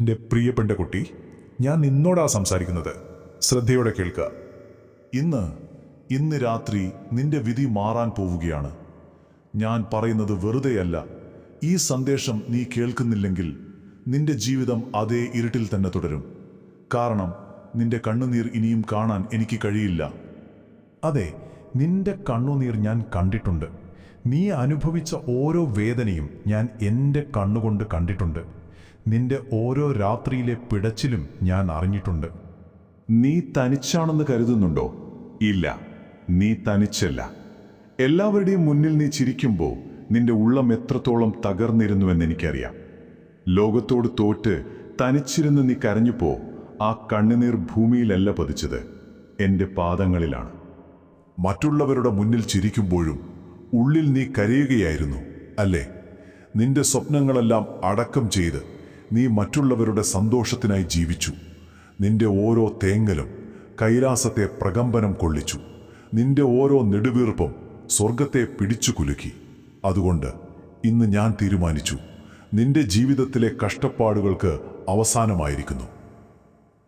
എന്റെ പ്രിയപ്പെട്ട കുട്ടി ഞാൻ നിന്നോടാ സംസാരിക്കുന്നത്. ശ്രദ്ധയോടെ കേൾക്കുക ഇന്ന് ഇന്ന് രാത്രി നിന്റെ വിധി മാറാൻ പോവുകയാണ്. ഞാൻ പറയുന്നത് വെറുതെയല്ല. ഈ സന്ദേശം നീ കേൾക്കുന്നില്ലെങ്കിൽ നിന്റെ ജീവിതം അതേ ഇരുട്ടിൽ തന്നെ തുടരും. കാരണം നിന്റെ കണ്ണുനീർ ഇനിയും കാണാൻ എനിക്ക് കഴിയില്ല. അതെ നിന്റെ കണ്ണുനീർ ഞാൻ കണ്ടിട്ടുണ്ട്. നീ അനുഭവിച്ച ഓരോ വേദനയും ഞാൻ എന്റെ കണ്ണുകൊണ്ട് കണ്ടിട്ടുണ്ട്. നിന്റെ ഓരോ രാത്രിയിലെ പിടച്ചിലും ഞാൻ അറിഞ്ഞിട്ടുണ്ട്. നീ തനിച്ചാണെന്ന് കരുതുന്നുണ്ടോ? ഇല്ല നീ തനിച്ചല്ല. എല്ലാവരുടെയും മുന്നിൽ നീ ചിരിക്കുമ്പോൾ നിന്റെ ഉള്ളം എത്രത്തോളം തകർന്നിരുന്നുവെന്ന് എനിക്കറിയാം. ലോകത്തോട് തോറ്റ് തനിച്ചിരുന്ന് നീ കരഞ്ഞുപോ ആ കണ്ണുനീർ ഭൂമിയിലല്ല പതിച്ചത് എന്റെ പാദങ്ങളിലാണ്. മറ്റുള്ളവരുടെ മുന്നിൽ ചിരിക്കുമ്പോഴും ഉള്ളിൽ നീ കരയുകയായിരുന്നു അല്ലേ? നിന്റെ സ്വപ്നങ്ങളെല്ലാം അടക്കം ചെയ്ത് നീ മറ്റുള്ളവരുടെ സന്തോഷത്തിനായി ജീവിച്ചു. നിന്റെ ഓരോ തേങ്ങലും കൈലാസത്തെ പ്രകമ്പനം കൊള്ളിച്ചു. നിന്റെ ഓരോ നെടുവീർപ്പും സ്വർഗത്തെ പിടിച്ചു കുലുക്കി. അതുകൊണ്ട് ഇന്ന് ഞാൻ തീരുമാനിച്ചു. നിന്റെ ജീവിതത്തിലെ കഷ്ടപ്പാടുകൾക്ക് അവസാനമായിരിക്കുന്നു.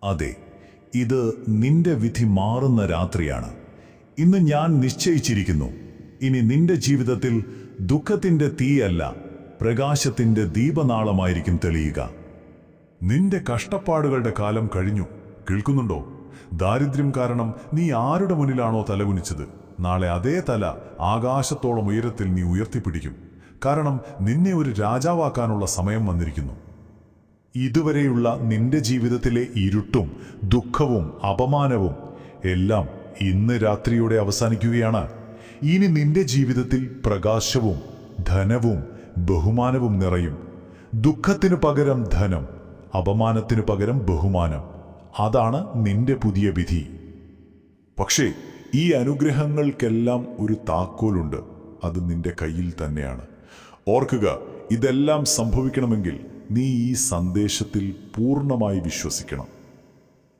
അതെ ഇത് നിന്റെ വിധി മാറുന്ന രാത്രിയാണ്. ഇന്ന് ഞാൻ നിശ്ചയിച്ചിരിക്കുന്നു. ഇനി നിന്റെ ജീവിതത്തിൽ ദുഃഖത്തിന്റെ തീയല്ല പ്രകാശത്തിന്റെ ദീപനാളമായിരിക്കും തെളിയുക. നിന്റെ കഷ്ടപ്പാടുകളുടെ കാലം കഴിഞ്ഞു. കേൾക്കുന്നുണ്ടോ? ദാരിദ്ര്യം കാരണം നീ ആരുടെ മുന്നിലാണോ തലകുനിച്ചത്? നാളെ അതേ തല ആകാശത്തോളം ഉയരത്തിൽ നീ ഉയർത്തിപ്പിടിക്കും. കാരണം നിന്നെ ഒരു രാജാവാക്കാനുള്ള സമയം വന്നിരിക്കുന്നു. ഇതുവരെയുള്ള നിന്റെ ജീവിതത്തിലെ ഇരുട്ടും ദുഃഖവും അപമാനവും എല്ലാം ഇന്ന് രാത്രിയോടെ അവസാനിക്കുകയാണ്. ഇനി നിന്റെ ജീവിതത്തിൽ പ്രകാശവും ധനവും ബഹുമാനവും നിറയും. ദുഃഖത്തിനു പകരം ധനം അപമാനത്തിനു പകരം ബഹുമാനം. അതാണ് നിന്റെ പുതിയ വിധി. പക്ഷേ ഈ അനുഗ്രഹങ്ങൾക്കെല്ലാം ഒരു താക്കോലുണ്ട്. അത് നിന്റെ കയ്യിൽ തന്നെയാണ്. ഓർക്കുക ഇതെല്ലാം സംഭവിക്കണമെങ്കിൽ നീ ഈ സന്ദേശത്തിൽ പൂർണമായി വിശ്വസിക്കണം.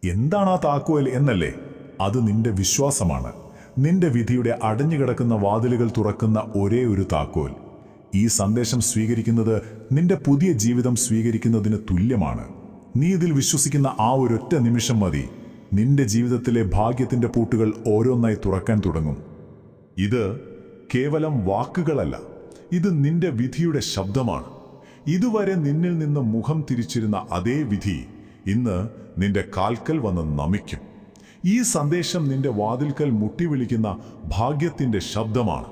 എന്താണ് ആ താക്കോൽ എന്നല്ലേ? അത് നിന്റെ വിശ്വാസമാണ്. നിന്റെ വിധിയുടെ അടഞ്ഞുകിടക്കുന്ന വാതിലുകൾ തുറക്കുന്ന ഒരേ ഒരു താക്കോൽ. ഈ സന്ദേശം സ്വീകരിക്കുന്നത് നിന്റെ പുതിയ ജീവിതം സ്വീകരിക്കുന്നതിന് തുല്യമാണ്. നീ ഇതിൽ വിശ്വസിക്കുന്ന ആ ഒരൊറ്റ നിമിഷം മതി. നിന്റെ ജീവിതത്തിലെ ഭാഗ്യത്തിന്റെ പൂട്ടുകൾ ഓരോന്നായി തുറക്കാൻ തുടങ്ങും. ഇത് കേവലം വാക്കുകളല്ല. ഇത് നിന്റെ വിധിയുടെ ശബ്ദമാണ്. ഇതുവരെ നിന്നിൽ നിന്ന് മുഖം തിരിച്ചിരുന്ന അതേ വിധി ഇന്ന് നിന്റെ കാൽക്കൽ വന്ന് നമിക്കും. ഈ സന്ദേശം നിന്റെ വാതിൽക്കൽ മുട്ടിവിളിക്കുന്ന ഭാഗ്യത്തിന്റെ ശബ്ദമാണ്.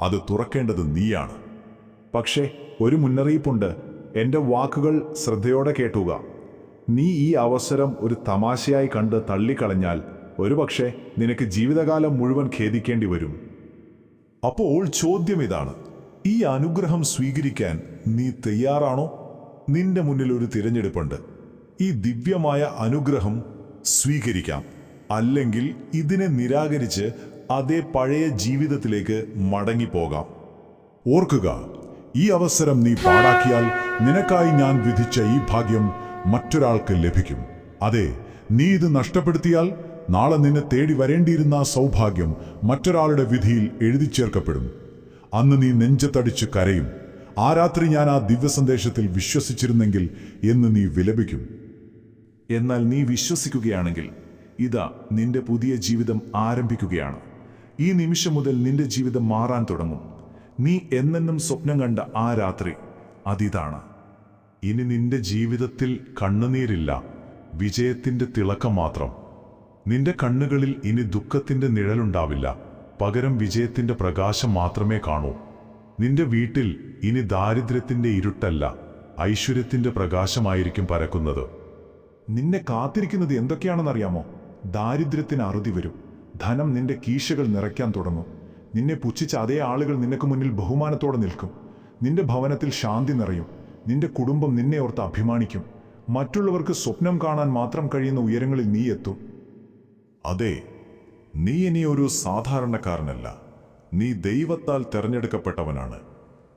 അത് തുറക്കേണ്ടത് നീയാണ്. പക്ഷേ ഒരു മുന്നറിയിപ്പുണ്ട്. എന്റെ വാക്കുകൾ ശ്രദ്ധയോടെ കേട്ടുക. നീ ഈ അവസരം ഒരു തമാശയായി കണ്ട് തള്ളിക്കളഞ്ഞാൽ ഒരുപക്ഷെ നിനക്ക് ജീവിതകാലം മുഴുവൻ ഖേദിക്കേണ്ടി വരും. അപ്പോൾ ചോദ്യം ഇതാണ്. ഈ അനുഗ്രഹം സ്വീകരിക്കാൻ നീ തയ്യാറാണോ? നിന്റെ മുന്നിൽ ഒരു തിരഞ്ഞെടുപ്പുണ്ട്. ഈ ദിവ്യമായ അനുഗ്രഹം സ്വീകരിക്കാം. അല്ലെങ്കിൽ ഇതിനെ നിരാകരിച്ച് അതേ പഴയ ജീവിതത്തിലേക്ക് മടങ്ങിപ്പോകാം. ഓർക്കുക ഈ അവസരം നീ പാടാക്കിയാൽ നിനക്കായി ഞാൻ വിധിച്ച ഈ ഭാഗ്യം മറ്റൊരാൾക്ക് ലഭിക്കും. അതെ നീ ഇത് നഷ്ടപ്പെടുത്തിയാൽ നാളെ നിന്നെ തേടി വരേണ്ടിയിരുന്ന സൗഭാഗ്യം മറ്റൊരാളുടെ വിധിയിൽ എഴുതി ചേർക്കപ്പെടും. അന്ന് നീ നെഞ്ചത്തടിച്ച് കരയും. ആ രാത്രി ഞാൻ ആ ദിവ്യസന്ദേശത്തിൽ വിശ്വസിച്ചിരുന്നെങ്കിൽ എന്ന് നീ വിലപിക്കും. എന്നാൽ നീ വിശ്വസിക്കുകയാണെങ്കിൽ ഇതാ നിന്റെ പുതിയ ജീവിതം ആരംഭിക്കുകയാണ്. ഈ നിമിഷം മുതൽ നിന്റെ ജീവിതം മാറാൻ തുടങ്ങും. നീ എന്നെന്നും സ്വപ്നം കണ്ട ആ രാത്രി അതിതാണ്. ഇനി നിന്റെ ജീവിതത്തിൽ കണ്ണുനീരില്ല വിജയത്തിന്റെ തിളക്കം മാത്രം. നിന്റെ കണ്ണുകളിൽ ഇനി ദുഃഖത്തിന്റെ നിഴലുണ്ടാവില്ല പകരം വിജയത്തിന്റെ പ്രകാശം മാത്രമേ കാണൂ. നിന്റെ വീട്ടിൽ ഇനി ദാരിദ്ര്യത്തിന്റെ ഇരുട്ടല്ല ഐശ്വര്യത്തിന്റെ പ്രകാശമായിരിക്കും പരക്കുന്നത്. നിന്നെ കാത്തിരിക്കുന്നത് എന്തൊക്കെയാണെന്നറിയാമോ? ദാരിദ്ര്യത്തിന് അറുതി വരും ധനം നിന്റെ കീശകൾ നിറയ്ക്കാൻ തുടങ്ങും. നിന്നെ പുച്ഛിച്ച അതേ ആളുകൾ നിനക്ക് മുന്നിൽ ബഹുമാനത്തോടെ നിൽക്കും. നിന്റെ ഭവനത്തിൽ ശാന്തി നിറയും. നിന്റെ കുടുംബം നിന്നെ ഓർത്ത് അഭിമാനിക്കും. മറ്റുള്ളവർക്ക് സ്വപ്നം കാണാൻ മാത്രം കഴിയുന്ന ഉയരങ്ങളിൽ നീ എത്തും. അതെ നീ ഇനി ഒരു സാധാരണക്കാരനല്ല. നീ ദൈവത്താൽ തെരഞ്ഞെടുക്കപ്പെട്ടവനാണ്.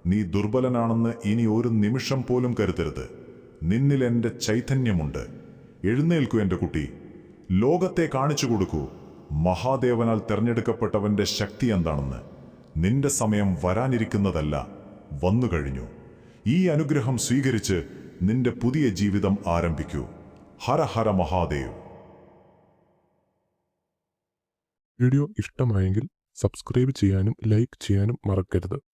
നീ ദുർബലനാണെന്ന് ഇനി ഒരു നിമിഷം പോലും കരുതരുത്. നിന്നിൽ എന്റെ ചൈതന്യമുണ്ട്. എഴുന്നേൽക്കൂ എന്റെ കുട്ടി. ലോകത്തെ കാണിച്ചു കൊടുക്കൂ. മഹാദേവനാൽ തെരഞ്ഞെടുക്കപ്പെട്ടവന്റെ ശക്തി എന്താണെന്ന് നിന്റെ സമയം വരാനിരിക്കുന്നതല്ല വന്നു കഴിഞ്ഞു. ഈ അനുഗ്രഹം സ്വീകരിച്ച് നിന്റെ പുതിയ ജീവിതം ആരംഭിക്കൂ. ഹര ഹര മഹാദേവ്. വീഡിയോ ഇഷ്ടമായെങ്കിൽ സബ്സ്ക്രൈബ് ചെയ്യാനും ലൈക്ക് ചെയ്യാനും മറക്കരുത്.